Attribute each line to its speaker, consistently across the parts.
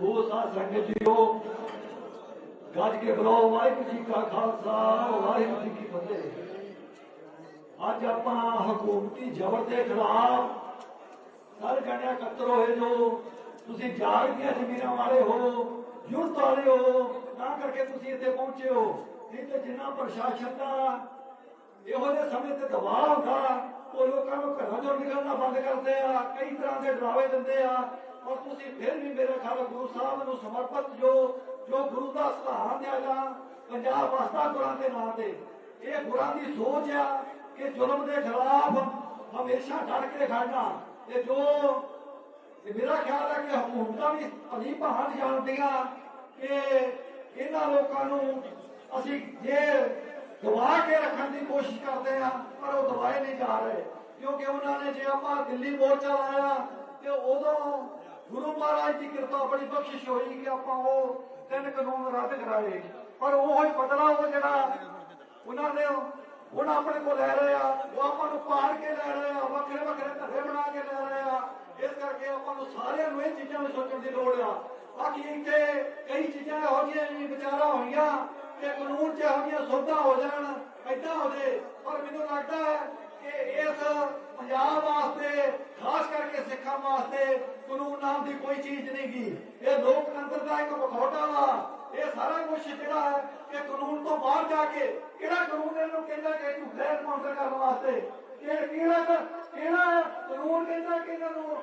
Speaker 1: ਉਹ ਸਾਧ ਸੰਗਤ ਜੀਓ, ਗੱਜ ਕੇ ਬੁਲਾਓ, ਵਾਹਿਗੁਰੂ ਜੀ ਕਾ ਖਾਲਸਾ, ਵਾਹਿਗੁਰੂ ਜੀ ਕੀ ਫਤਿਹ। ਅੱਜ ਆਪਾਂ ਹਕੂਮਤੀ ਜ਼ਬਰ ਦੇ ਖਿਲਾਫ ਸਾਰੇ ਜਣੇ ਇਕੱਤਰ ਹੋਏ ਜੋ, ਤੁਸੀਂ ਜਾਗ ਦੀਆਂ ਜ਼ਮੀਰਾਂ ਵਾਲੇ ਹੋ ਯੁੱਧ ਵਾਲੇ ਹੋ, ਤਾਂ ਕਰਕੇ ਤੁਸੀਂ ਇੱਥੇ ਪਹੁੰਚੇ ਹੋ। ਨਹੀਂ ਤੇ ਜਿੰਨਾ ਪ੍ਰਸ਼ਾਸਨ ਦਾ ਇਹੋ ਜਿਹੇ ਸਮੇਂ ਤੇ ਦਬਾਅ ਹੁੰਦਾ, ਉਹ ਲੋਕਾਂ ਨੂੰ ਘਰਾਂ ਚੋਂ ਨਿਕਲਣਾ ਬੰਦ ਕਰਦੇ ਆ, ਕਈ ਤਰ੍ਹਾਂ ਦੇ ਡਰਾਵੇ ਦਿੰਦੇ ਆ ਔਰ ਤੁਸੀਂ ਫਿਰ ਵੀ ਮੇਰੇ ਖਿਆਲ ਗੁਰੂ ਸਾਹਿਬ ਨੂੰ ਸਮਰਪਿਤ ਜੋ ਜੋ ਗੁਰੂ ਦਾ ਸਹਾਰਾ ਦਿਆ ਜਾ ਪੰਜਾਬ ਵਾਸਤਾ ਗੁਰਾਂ ਦੇ ਨਾਂ ਤੇ, ਇਹ ਗੁਰਾਂ ਦੀ ਸੋਚ ਆ ਕਿ ਜ਼ੁਲਮ ਦੇ ਖਿਲਾਫ ਹਮੇਸ਼ਾ ਡਟ ਕੇ ਖੜਨਾ। ਤੇ ਜੋ, ਤੇ ਮੇਰਾ ਖਿਆਲ ਹੈ ਕਿ ਹਕੂਮਤਾਂ ਵੀ ਭਲੀ ਭਾਂਤ ਜਾਣਦੀਆਂ ਕਿ ਇਹਨਾਂ ਲੋਕਾਂ ਨੂੰ ਅਸੀਂ ਜੇ ਦਬਾ ਕੇ ਰੱਖਣ ਦੀ ਕੋਸ਼ਿਸ਼ ਕਰਦੇ ਆ, ਪਰ ਉਹ ਦਵਾਏ ਨਹੀਂ ਜਾ ਰਹੇ। ਕਿਉਂਕਿ ਉਹਨਾਂ ਨੇ ਜੇ ਆਪਾਂ ਦਿੱਲੀ ਮੋਰਚਾ ਲਾਇਆ ਤੇ ਉਦੋਂ ਗੁਰੂ ਮਹਾਰਾਜ ਦੀ ਕਿਰਪਾ ਬੜੀ ਬਖਸ਼ਿਸ਼ ਹੋਈ ਕਿ ਆਪਾਂ ਉਹ ਤਿੰਨ ਕਾਨੂੰਨ ਰੱਦ ਕਰਾਏ। ਪਰ ਉਹ ਹੀ ਬਦਲਾ ਉਹ ਜਿਹੜਾ ਉਹਨਾਂ ਨੇ ਹੁਣ ਆਪਣੇ ਕੋਲ ਲੈ ਰਹੇ ਆ, ਉਹ ਆਪਾਂ ਨੂੰ ਪਾੜ ਕੇ ਲੈ ਰਹੇ ਆ, ਵੱਖਰੇ ਵੱਖਰੇ ਧੱਰੇ ਬਣਾ ਕੇ ਲੈ ਰਹੇ ਆ। ਇਸ ਕਰਕੇ ਆਪਾਂ ਨੂੰ ਸਾਰਿਆਂ ਨੂੰ ਇਹ ਚੀਜ਼ਾਂ ਨੂੰ ਸੋਚਣ ਦੀ ਲੋੜ ਆ। ਬਾਕੀ ਇੱਥੇ ਕਈ ਚੀਜ਼ਾਂ ਇਹੋ ਜਿਹੀਆਂ ਵੀ ਵਿਚਾਰਾ ਹੋਈਆਂ ਕਿ ਕਾਨੂੰਨ 'ਚ ਇਹੋ ਜਿਹੀਆਂ ਸੋਧਾਂ ਹੋ ਜਾਣ, ਏਦਾਂ ਹੋ ਜੇ। ਪਰ ਮੈਨੂੰ ਲੱਗਦਾ ਹੈ ਕਿ ਇਸ ਪੰਜਾਬ ਵਾਸਤੇ, ਖਾਸ ਕਰਕੇ ਸਿੱਖਾਂ ਵਾਸਤੇ ਕਾਨੂੰਨ ਨਾਮ ਦੀ ਕੋਈ ਚੀਜ਼ ਨਹੀਂ ਗੀ। ਇਹ ਲੋਕਤੰਤਰ ਦਾ ਇੱਕ ਮਖੌਟਾ ਵਾ। ਇਹ ਸਾਰਾ ਕੁਝ ਜਿਹੜਾ ਹੈ ਕਿ ਕਾਨੂੰਨ ਤੋਂ ਬਾਹਰ ਜਾ ਕੇ ਕਿਹੜਾ ਕਾਨੂੰਨ ਇਹਨੂੰ ਕਹਿੰਦਾ ਕਿ ਝੂਠੇ ਐਨਕਾਊਂਟਰ ਕਰਨ ਵਾਸਤੇ। ਕਿ ਕਿਹੜਾ ਕਿਹੜਾ ਕਾਨੂੰਨ ਕਹਿੰਦਾ ਕਿ ਇਹਨਾਂ ਨੂੰ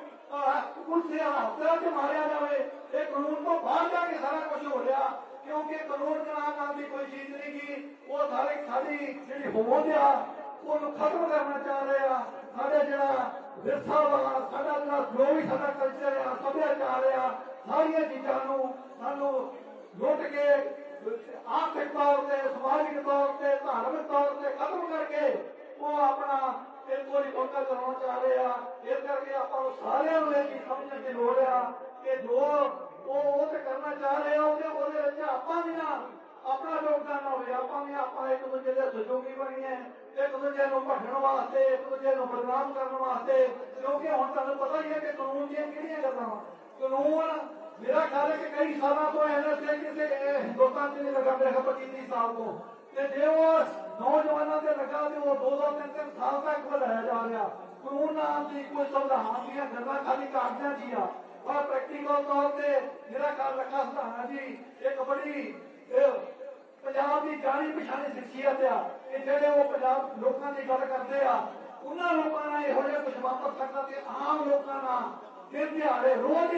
Speaker 1: ਪੁਲਿਸ ਦੇ ਹੱਥਾਂ 'ਚ ਮਾਰਿਆ ਜਾਵੇ। ਇਹ ਕਾਨੂੰਨ ਤੋਂ ਬਾਹਰ ਜਾ ਕੇ ਸਾਰਾ ਕੁਝ ਹੋ ਰਿਹਾ। ਕਿਉਂਕਿ ਕਾਨੂੰਨ ਦੇ ਨਾਮ ਦੀ ਕੋਈ ਚੀਜ਼ ਨਹੀਂ ਗੀ। ਉਹ ਸਾਰੇ ਸਾਡੀ ਜਿਹੜੀ ਹੋਂਦ ਆ, ਉਹਨੂੰ ਖਤਮ ਕਰਨਾ ਚਾਹ ਰਹੇ ਆ। ਸਾਡੇ ਜਿਹੜਾ ਵਿਰਸਾ ਵਾ ਸਾਡਾ ਜਿਹੜਾ ਜੋ ਸਾਡਾ ਕਲਚਰ ਆ, ਸੱਭਿਆਚਾਰ ਆ, ਸਾਰੀਆਂ ਚੀਜ਼ਾਂ ਨੂੰ ਸਾਨੂੰ ਲੁੱਟ ਕੇ, ਆਰਥਿਕ ਤੌਰ ਤੇ, ਸਮਾਜਿਕ ਤੌਰ ਤੇ, ਧਾਰਮਿਕ ਤੌਰ ਤੇ ਖਤਮ ਕਰਕੇ ਉਹ ਆਪਣਾ ਇਹ ਕੋਈ ਮੌਕਾ ਕਰਾਉਣਾ ਚਾਹ ਰਹੇ। ਆ ਇਸ ਕਰਕੇ ਆਪਾਂ ਨੂੰ ਸਾਰਿਆਂ ਨੂੰ ਇਹ ਸਮਝਣ ਦੀ ਲੋੜ ਆ ਕਿ ਜੋ ਉਹ ਉਹ ਤੇ ਕਰਨਾ ਚਾਹ ਰਹੇ ਆ ਉਹਦੇ ਉਹਦੇ ਵਿੱਚ ਆਪਾਂ ਵੀ ਨਾ ਆਪਣਾ ਯੋਗਦਾਨ ਹੋਵੇ, ਆਪਾਂ ਵੀ ਆਪਾਂ ਇੱਕ ਦੂਜੇ ਦੇ ਸਹਿਯੋਗੀ ਬਣੀਏ, ਇੱਕ ਦੂਜੇ ਨੂੰ ਭੰਡਣ ਵਾਸਤੇ, ਇੱਕ ਦੂਜੇ ਨੂੰ ਬਦਨਾਮ ਕਰਨ ਵਾਸਤੇ। ਕਿਉਂਕਿ ਹੁਣ ਤੁਹਾਨੂੰ ਪਤਾ ਹੀ ਹੈ ਕਿ ਕਾਨੂੰਨ ਦੀਆਂ ਕਿਹੜੀਆਂ ਗੱਲਾਂ ਵਾ? ਕਾਨੂੰਨ, ਮੇਰਾ ਖਿਆਲ ਹੈ ਕਿ ਕਈ ਸਾਲਾਂ ਤੋਂ ਐਨਐਸਏ ਕਿਸੇ ਹਿੰਦੁਸਤਾਨ 'ਚ ਨਹੀਂ ਲੱਗਾ, ਮੇਰੇ ਖਿਆਲ 25 ਸਾਲ ਤੋਂ। ਤੇ ਜੇ ਉਹ ਨੌਜਵਾਨਾਂ ਤੇ ਲੱਗਾ, ਤੇ ਉਹ ਦੋ ਦੋ, ਤਿੰਨ ਤਿੰਨ ਸਾਲ ਤੱਕ ਵਧਾਇਆ ਜਾ ਰਿਹਾ। ਕਾਨੂੰਨ ਨਾਮ ਦੀ ਕੋਈ ਸੰਵਿਧਾਨ ਦੀਆਂ ਗੱਲਾਂ ਖਾਲੀ ਕਾਗਜ਼ਾਂ 'ਚ ਆ। ਪਰ ਪ੍ਰੈਕਟੀਕਲ ਤੌਰ ਤੇ ਮੇਰਾ ਖਿਆਲ ਰੱਖਾ ਸੰਵਿਧਾਨ ਜੀ, ਇੱਕ ਬੜੀ ਪੰਜਾਬ ਦੀ ਜਾਣੀ ਪਛਾਣੀ ਸ਼ਖਸੀਅਤ ਆ ਕਿ ਜਿਹੜੇ ਉਹ ਪੰਜਾਬ ਲੋਕਾਂ ਦੀ ਗੱਲ ਕਰਦੇ ਆ, ਉਹਨਾਂ ਲੋਕਾਂ ਨਾਲ ਇਹੋ ਜਿਹਾ ਕੁਝ ਵਾਪਰ ਸਕਦਾ ਤੇ ਆਮ ਲੋਕਾਂ ਨਾਲ ਦਿਨ ਦਿਹਾੜੇ ਰੋਜ਼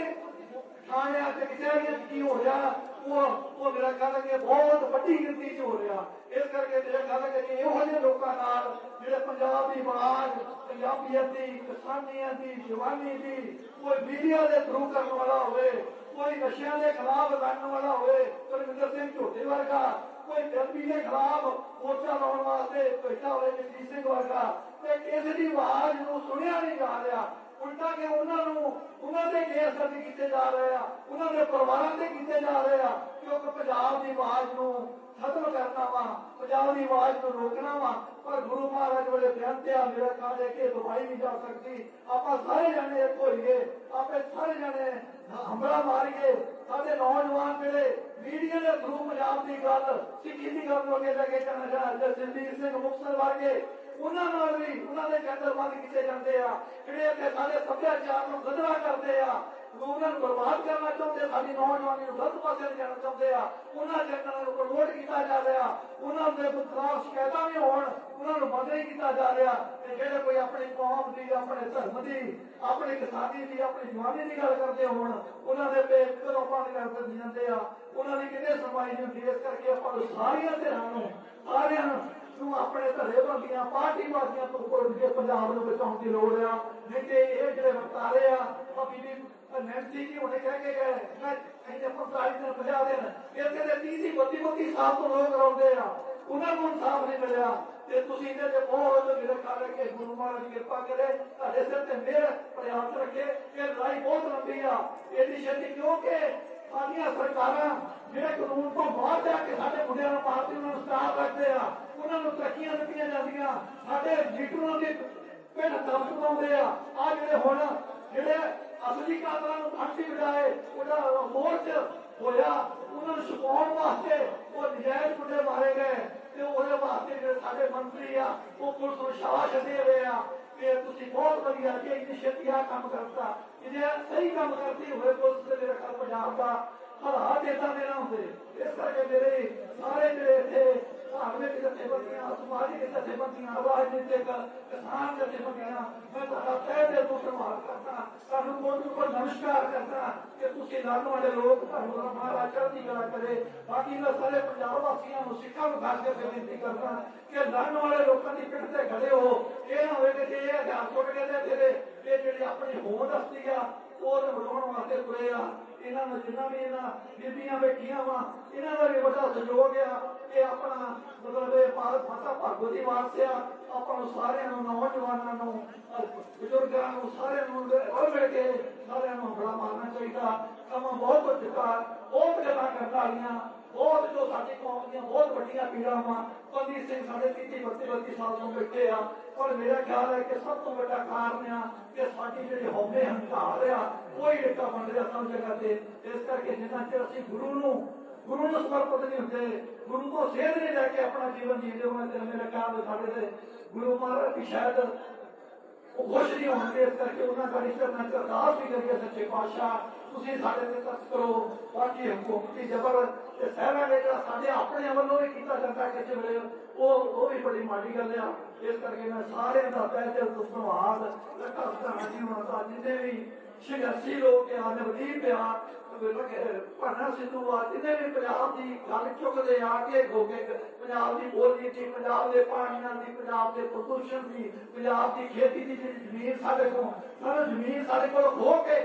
Speaker 1: ਥਾਣਿਆਂ ਤੇ ਕਚਹਿਰੀਆਂ ਕੀ ਹੋ ਰਿਹਾ, ਉਹ ਉਹ ਮੇਰਾ ਖਿਆਲ ਹੈ ਕਿ ਬਹੁਤ ਵੱਡੀ ਗਿਣਤੀ 'ਚ ਹੋ ਰਿਹਾ। ਇਸ ਕਰਕੇ ਮੇਰਾ ਖਿਆਲ ਹੈ ਕਿ ਇਹੋ ਜਿਹੇ ਲੋਕਾਂ ਨਾਲ ਜਿਹੜੇ ਪੰਜਾਬ ਦੀ ਆਵਾਜ਼, ਪੰਜਾਬੀਅਤ ਦੀ, ਕਿਸਾਨੀਅਤ ਦੀ, ਜਵਾਨੀ ਦੀ, ਕੋਈ ਮੀਡੀਆ ਦੇ ਥਰੂ ਕਰਨ ਵਾਲਾ ਹੋਵੇ ਕੋਈ ਨਸ਼ਿਆਂ ਦੇ ਖਿਲਾਫ ਲੜਨ ਵਾਲਾ ਹੋਵੇ ਕੁਲਵਿੰਦਰ ਸਿੰਘ ਝੋਟੇ ਵਰਗਾ, ਕੋਈ ਗਰਮੀ ਦੇ ਖਿਲਾਫ ਮੋਰਚਾ ਲਾਉਣ ਵਾਸਤੇ ਬੈਠਾ ਹੋਵੇ ਜਗਜੀਤ ਸਿੰਘ ਵਰਗਾ, ਤੇ ਕਿਸੇ ਦੀ ਆਵਾਜ਼ ਨੂੰ ਸੁਣਿਆ ਨਹੀਂ ਜਾ ਰਿਹਾ। ਉਲਟਾ ਕਿ ਉਹਨਾਂ ਨੂੰ ਉਹਨਾਂ ਦੇ ਕੇਸ ਦਰਜ ਕੀਤੇ ਜਾ ਰਹੇ ਆ, ਉਹਨਾਂ ਦੇ ਪਰਿਵਾਰਾਂ ਤੇ ਕੀਤੇ ਜਾ ਰਹੇ ਆ ਕਿਉਂਕਿ ਪੰਜਾਬ ਦੀ ਆਵਾਜ਼ ਨੂੰ ਖਤਮ ਕਰਨਾ ਵਾ, ਪੰਜਾਬ ਦੀ ਆਵਾਜ਼ ਨੂੰ ਰੋਕਣਾ ਵਾ, ਪਰ ਗੁਰੂ ਮਹਾਰਾਜ ਵੇਲੇ ਬੇਨਤੀ ਆ, ਮੇਰਾ ਕਾਹਦੇ ਕਿ ਦਵਾਈ ਨਹੀਂ ਜਾ ਸਕਦੀ। ਆਪਾਂ ਸਾਰੇ ਜਾਣੇ ਇੱਕ ਹੋਈਏ ਆਪੇ ਸਾਰੇ ਜਾਣੇ ਹਮਲਾ ਮਾਰੀਏ, ਸਾਡੇ ਨੌਜਵਾਨ ਜਿਹੜੇ ਮੀਡੀਆ ਦੇ ਥਰੂ ਪੰਜਾਬ ਦੀ ਗੱਲ, ਸਿੱਖੀ ਦੀ ਗੱਲ ਨੂੰ ਅੱਗੇ ਲੈ ਕੇ ਚੱਲਣਾ ਚਾਹੁੰਦੇ ਜਸਵੀਰ ਸਿੰਘ ਮੁਕਤਸਰ ਵਰਗੇ ਉਹਨਾਂ ਨਾਲ ਵੀ, ਉਹਨਾਂ ਦੇ ਕੇਂਦਰ ਕੀਤੇ ਜਾਂਦੇ ਆ। ਜਿਹੜੇ ਇੱਥੇ ਸਾਡੇ ਸੱਭਿਆਚਾਰ ਨੂੰ ਗਦਰਾ ਕਰਦੇ ਆ ਉਹਨਾਂ ਨੂੰ ਬਰਬਾਦ ਕਰਨਾ ਚਾਹੁੰਦੇ ਸਾਡੀ ਨੌਜਵਾਨੀ ਨੂੰ ਗਲਤ ਪਾਸੇ ਲਿਜਾਣਾ ਚਾਹੁੰਦੇ ਆ। ਉਹਨਾਂ ਚੈਨਲਾਂ ਨੂੰ ਪ੍ਰਮੋਟ ਕੀਤਾ ਜਾ ਰਿਹਾ। ਉਹਨਾਂ ਦੇ ਖਿਲਾਫ ਸ਼ਿਕਾਇਤਾਂ ਵੀ ਹੋਣ, ਉਹਨਾਂ ਨੂੰ ਬੰਦ ਨਹੀਂ ਕੀਤਾ ਜਾ ਰਿਹਾ। ਤੇ ਜਿਹੜੇ ਕੋਈ ਆਪਣੀ ਕੌਮ ਦੀ, ਆਪਣੇ ਧਰਮ ਦੀ, ਆਪਣੇ ਕਿਸਾਨੀ ਦੀ, ਆਪਣੀ ਜਵਾਨੀ ਦੀ ਗੱਲ ਕਰਦੇ ਹੋਣ, ਉਹਨਾਂ ਦੇ ਤੇ ਕਦੋਂ ਬੰਦ ਕਰ ਦਿੱਤੇ ਜਾਂਦੇ ਆ। ਉਹਨਾਂ ਦੀ ਕਿਤੇ ਸੁਣਵਾਈ ਨਹੀਂ ਹੁੰਦੀ ਇਸ ਕਰਕੇ ਆਪਾਂ ਨੂੰ ਸਾਰੀਆਂ ਧਿਰਾਂ ਨੂੰ ਸਾਰਿਆਂ ਨੂੰ ਆਪਣੇ ਘਰੇ ਬੰਦੀਆਂ, ਪਾਰਟੀ ਵਾਸੀਆਂ ਤੋਂ ਕੋਲ ਕੇ ਪੰਜਾਬ ਨੂੰ ਬਚਾਉਣ ਦੀ ਲੋੜ ਆ। ਨਹੀਂ ਤੇ ਇਹ ਜਿਹੜੇ ਵਰਤਾਰੇ ਆ ਉਹ ਬੀਬੀ ਨੈਂਸੀ ਜੀ ਹੁਣੇ ਕਹਿ ਕੇ ਗਏ, ਮੈਂ ਕਹਿੰਦੇ 45 ਦਿਨ 50 ਦਿਨ ਇਹ ਕਹਿੰਦੇ 30 ਦੀ 32 32 ਸਾਲ ਤੋਂ ਲੋਕ ਰੋਂਦੇ ਆ। ਉਹਨਾਂ ਨੂੰ ਇਨਸਾਫ ਨਹੀਂ ਮਿਲਿਆ। ਤੇ ਤੁਸੀਂ ਇਹਦੇ ਤੇ ਬਹੁਤ ਮੇਰੇ ਖਿਆਲ ਕੇ ਗੁਰੂ ਮਹਾਰਾਜ ਕਿਰਪਾ ਕਰੇ, ਤੁਹਾਡੇ ਸਿਰ ਤੇ ਮਿਹਰ ਪ੍ਰਯਾਸ ਰੱਖੇ, ਇਹ ਲੜਾਈ ਬਹੁਤ ਲੰਬੀ ਆ। ਇਹਦੀ ਛੇਤੀ ਕਿਉਂਕਿ ਸਾਡੀਆਂ ਸਰਕਾਰਾਂ ਜਿਹੜੇ ਕਾਨੂੰਨ ਤੋਂ ਬਾਹਰ ਜਾ ਕੇ ਸਾਡੇ ਮੁੰਡਿਆਂ ਨੂੰ ਮਾਰਦੇ ਉਹਨਾਂ ਨੂੰ ਸਟਾਰ ਰੱਖਦੇ ਆ ਉਹਨਾਂ ਨੂੰ ਤਰੱਕੀਆਂ ਦਿੱਤੀਆਂ ਜਾਂਦੀਆਂ। ਸਾਡੇ ਲੀਡਰਾਂ ਦੇ ਪਿੰਡ ਦਰਦ ਪਾਉਂਦੇ ਆ। ਆ ਜਿਹੜੇ ਹੁਣ ਜਿਹੜੇ ਅਸਲੀ ਕਾਤਲਾਂ ਨੂੰ ਫਾਂਸੀ ਵਜਾਏ ਉਹਦਾ ਮੋਰਚ ਹੋਇਆ, ਉਹਨਾਂ ਨੂੰ ਛੁਪਾਉਣ ਵਾਸਤੇ ਉਹ ਨਜਾਇਜ਼ ਮੁੰਡੇ ਮਾਰੇ ਗਏ। ਤੇ ਉਹਦੇ ਵਾਸਤੇ ਜਿਹੜੇ ਸਾਡੇ ਮੰਤਰੀ ਆ, ਉਹ ਪੁਲਿਸ ਨੂੰ ਸ਼ਾਬਾਸ਼ ਦੇ ਰਹੇ ਆ ਕਿ ਤੁਸੀਂ ਬਹੁਤ ਵਧੀਆ ਜੀ ਇੰਨੀ ਛੇਤੀ ਕੰਮ ਕਰਤਾ। ਜੇ ਸਹੀ ਕੰਮ ਕਰਦੀ ਹੋਵੇ ਪੁਲਿਸ ਦੇ ਮੇਰੇ ਖਿਆਲ ਪੰਜਾਬ ਦਾ ਹਾਲਾਤ ਏਦਾਂ ਦੇ ਹੁੰਦੇ। ਇਸ ਕਰਕੇ ਮੇਰੇ ਸਾਰੇ ਜਿਹੜੇ ਇੱਥੇ ਧਾਰਮਿਕ ਜਥੇਬੰਦੀਆਂ ਸਮਾਜਿਕ ਜਥੇਬੰਦੀਆਂ ਰਾਜਨੀਤਿਕ ਕਿਸਾਨ ਜਥੇਬੰਦੀਆਂ ਮੈਂ ਤੁਹਾਡਾ ਤਹਿ ਦਿਲ ਤੋਂ ਧੰਨਵਾਦ ਕਰਦਾ ਤੁਹਾਨੂੰ ਬਹੁਤ ਬਹੁਤ ਨਮਸਕਾਰ ਕਰਦਾ ਕਿ ਤੁਸੀਂ ਲੜਨ ਵਾਲੇ ਲੋਕ ਤੁਹਾਨੂੰ ਮਹਾਰਾਜ ਚੜ੍ਹਦੀ ਕਲਾ ਕਰੇ। ਬਾਕੀ ਮੈਂ ਸਾਰੇ ਪੰਜਾਬ ਵਾਸੀਆਂ ਨੂੰ ਸਿੱਖਾਂ ਨੂੰ ਖਾਸ ਕਰਕੇ ਬੇਨਤੀ ਕਰਦਾ ਕਿ ਲੜਨ ਵਾਲੇ ਲੋਕਾਂ ਦੀ ਪਿੱਠ ਤੇ ਖੜੇ ਹੋ। ਇਹ ਨਾ ਹੋਵੇ ਕਿ ਜੇ ਇਹ ਹਜ਼ਾਰ ਸੁੱਟ ਕੇ ਤੇ ਤੇਰੇ ਇਹ ਜਿਹੜੀ ਆਪਣੀ ਹੋਂਦ ਹਸਤੀ ਆ ਉਹ ਤੇ ਤੁਰੇ ਆ। ਇਹਨਾਂ ਨੂੰ ਜਿੰਨਾ ਵੀ ਇਹਨਾਂ ਬੀਬੀਆਂ ਬੈਠੀਆਂ ਵਾ, ਇਹਨਾਂ ਦਾ ਵੀ ਵੱਡਾ ਸਹਿਯੋਗ ਆ ਇਹ ਆਪਣਾ ਮਤਲਬ ਇਹ ਭਾਰਤ ਮਾਤਾ ਭਾਗੋ ਦੀ ਵਾਰਸ ਆਪਾਂ ਨੂੰ ਸਾਰਿਆਂ ਨੂੰ, ਨੌਜਵਾਨਾਂ ਨੂੰ, ਬਜ਼ੁਰਗਾਂ ਨੂੰ, ਸਾਰਿਆਂ ਨੂੰ ਰਲ ਮਿਲ ਕੇ ਸਾਰਿਆਂ ਨੂੰ ਬੜਾ ਸਮਾਂ ਬਹੁਤ ਹੋ ਚੁੱਕਾ ਬਹੁਤ ਗੱਲਾਂ ਕਰਨ ਵਾਲੀਆਂ, ਬਹੁਤ ਜੋ ਸਾਡੀ ਕੌਮ ਦੀਆਂ ਬਹੁਤ ਵੱਡੀਆਂ ਪੀੜਾਂ ਵਾ ਕੁਲਦੀਪ ਸਿੰਘ ਸਾਡੇ 30 32 32 ਸਾਲ ਤੋਂ ਬੈਠੇ ਆ, ਪਰ ਮੇਰਾ ਖਿਆਲ ਹੈ ਕਿ ਸਭ ਤੋਂ ਵੱਡਾ ਕਾਰਨ ਆ ਕਿ ਸਾਡੀ ਜਿਹੜੀ ਹਉਮੈ ਹੰਕਾਰ ਆ ਕੋਈ ਡਿੱਕਾ ਬਣ ਰਿਹਾ ਸਭ ਜਗ੍ਹਾ ਤੇ। ਇਸ ਕਰਕੇ ਜਿੰਨਾ ਚਿਰ ਅਸੀਂ ਗੁਰੂ ਨੂੰ ਗੁਰੂ ਨੂੰ ਸਮਰਪਿਤ ਨਹੀਂ ਹੁੰਦੇ, ਗੁਰੂ ਤੋਂ ਸੇਧ ਨਹੀਂ ਲੈ ਕੇ ਆਪਣਾ ਜੀਵਨ ਜੀਦੇ ਉਹਨਾਂ ਤੇ ਮੇਰਾ ਖਿਆਲ ਸਾਡੇ ਤੇ, ਗੁਰੂ ਮਹਾਰਾਜ ਵੀ ਸ਼ਾਇਦ ਉਹ ਖੁਸ਼ ਨਹੀਂ ਹੋਣਗੇ ਇਸ ਕਰਕੇ ਉਹਨਾਂ ਦਾ ਰਿਸ਼ਤਾ ਨਾਲ ਅਰਦਾਸ ਵੀ ਕਰੀਏ, ਸੱਚੇ ਪਾਤਸ਼ਾਹ। ਤੁਸੀਂ ਸਾਡੇ ਤੇ ਤਰਸ ਕਰੋ, ਬਾਕੀ ਹਕੂਮਤੀ ਜ਼ਬਰ ਤੇ ਸਹਿਰਾ ਨੇ ਜਿਹੜਾ ਸਾਡੇ ਆਪਣੇ ਵੱਲੋਂ ਵੀ ਕੀਤਾ ਜਾਂਦਾ ਕਿਸੇ ਵੇਲੇ, ਉਹ ਉਹ ਵੀ ਬੜੀ ਮਾੜੀ ਗੱਲ ਆ। ਇਸ ਕਰਕੇ ਮੈਂ ਸਾਰਿਆਂ ਦਾ ਤਹਿ ਦਿਲ ਤੋਂ ਧੰਨਵਾਦ ਲੱਗਾ ਸਤਾਨਾ ਜੀ ਉਹਨਾਂ ਦਾ ਜਿੰਨੇ ਵੀ ਸੰਘਰਸ਼ੀ ਲੋਕ ਆ ਨਵਦੀਪ ਆ ਭਾਨਾ ਸਿੱਧੂ ਆ ਜਿਹਨੇ ਵੀ ਪੰਜਾਬ ਦੀ ਗੱਲ ਚੁੱਕਦੇ ਆ ਕੇ ਹੋ ਕੇ ਪੰਜਾਬ ਦੀ ਬੋਲੀ ਦੀ ਪੰਜਾਬ ਦੇ ਪਾਣੀਆਂ ਦੀ ਪੰਜਾਬ ਦੇ ਪ੍ਰਦੂਸ਼ਣ ਦੀ ਪੰਜਾਬ ਦੀ ਖੇਤੀ ਦੀ ਜਿਹੜੀ ਜ਼ਮੀਨ ਸਾਡੇ ਕੋਲ ਸਾਰਾ ਜ਼ਮੀਨ ਸਾਡੇ ਕੋਲ ਖੋ ਕੇ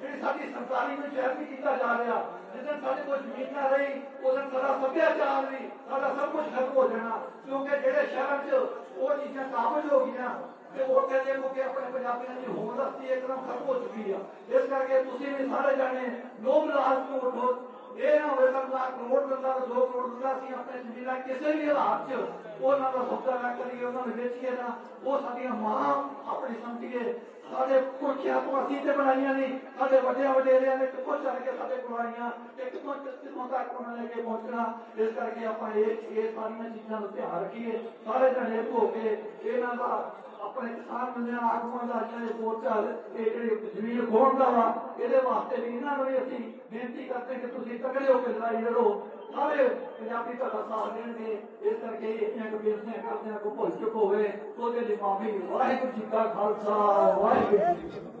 Speaker 1: ਜਿਹੜੀ ਸਾਡੀ ਸਰਕਾਰੀ ਨੂੰ ਸ਼ਹਿਰ ਵੀ ਕੀਤਾ ਜਾ ਰਿਹਾ ਜਿੱਦਣ ਸਾਡੇ ਕੋਲ ਜ਼ਮੀਨ ਨਾ ਰਹੀ ਉਦੋਂ ਸਾਰਾ ਸੱਭਿਆਚਾਰ ਵੀ ਸਾਡਾ ਸਭ ਕੁਝ ਖਤਮ ਹੋ ਜਾਣਾ ਕਿਉਂਕਿ ਜਿਹੜੇ ਸ਼ਹਿਰਾਂ 'ਚ ਉਹ ਚੀਜ਼ਾਂ ਕਾਬਜ ਹੋ ਗਈਆਂ ਤੇ ਉਹ ਕਹਿੰਦੇ ਕੋ ਕਿ ਆਪਣੇ ਪੰਜਾਬੀਆਂ ਦੀ ਹੋਂਦ ਹਸਤੀ ਇੱਕਦਮ ਖਤਮ ਹੋ ਚੁੱਕੀ ਆ। ਇਸ ਕਰਕੇ ਤੁਸੀਂ ਵੀ ਸਾਰੇ ਜਾਣੇ ਲੋਕ ਲਾਜ ਨੂੰ ਉਠੋ। ਇਹ ਨਾ ਹੋਵੇ ਤਾਂ ਲੱਖ ਕਰੋੜ ਦਿੰਦਾ ਤੇ 2 ਕਰੋੜ ਦਿੰਦਾ ਸੀ ਆਪਣੇ ਜ਼ਮੀਨਾਂ ਕਿਸੇ ਵੀ ਹਾਲਾਤ 'ਚ ਉਹਨਾਂ ਦਾ ਸੌਦਾ ਨਾ ਕਰੀਏ, ਉਹਨਾਂ ਨੂੰ ਵੇਚੀਏ ਨਾ, ਉਹ ਸਾਡੀਆਂ ਮਾਂ ਆਪਣੀ ਸਮਝੀਏ ਸਾਡੇ ਪੁਰਖਿਆਂ ਤੋਂ ਅਸੀਂ ਤੇ ਬਣਾਈਆਂ ਨਹੀਂ। ਸਾਡੇ ਵੱਡਿਆਂ ਵਡੇਰਿਆਂ ਨੇ ਕਿੱਥੋਂ ਚੱਲ ਕੇ ਸਾਡੇ ਕੋਲ ਆਈਆਂ ਤੇ ਕਿੱਥੋਂ ਕਿੱਥੋਂ ਤੱਕ ਉਹਨਾਂ ਨੇ ਕੇ ਪਹੁੰਚਣਾ? ਇਸ ਕਰਕੇ ਆਪਾਂ ਇਹ ਇਹ ਸਾਰੀਆਂ ਚੀਜ਼ਾਂ ਨੂੰ ਧਿਆਨ ਰੱਖੀਏ। ਸਾਰੇ ਜਣੇ ਇੱਕ ਹੋ ਕੇ ਇਹਨਾਂ ਦਾ ਆਪਣੇ ਕਿਸਾਨ ਬੰਦਿਆਂ ਆਗੂਆਂ ਦਾ ਜਿਹੜੇ ਮੋਰਚਾ ਇਹ ਜਿਹੜੇ ਜ਼ਮੀਨ ਖੋਣ ਦਾ ਵਾ, ਇਹਦੇ ਵਾਸਤੇ ਵੀ ਇਹਨਾਂ ਨੂੰ ਵੀ ਅਸੀਂ ਬੇਨਤੀ ਕਰਦੇ ਕਿ ਤੁਸੀਂ ਤਕੜੇ ਹੋ ਕੇ ਲੜਾਈ ਲੜੋ। ਸਾਰੇ ਪੰਜਾਬੀ ਤੁਹਾਡਾ ਸਾਥ ਦੇਣਗੇ ਇਸ ਕਰਕੇ ਇਹ ਇੱਕ ਬੇਨਤੀਆਂ ਕਰਦੇ ਆ ਕੋ ਭੁੱਲ ਚੁੱਕ ਹੋਵੇ। ਉਹਦੇ ਲਈ ਮਾਫੀ, ਵਾਹਿਗੁਰੂ ਜੀ ਕਾ ਖਾਲਸਾ, ਵਾਹਿਗੁਰੂ ਜੀ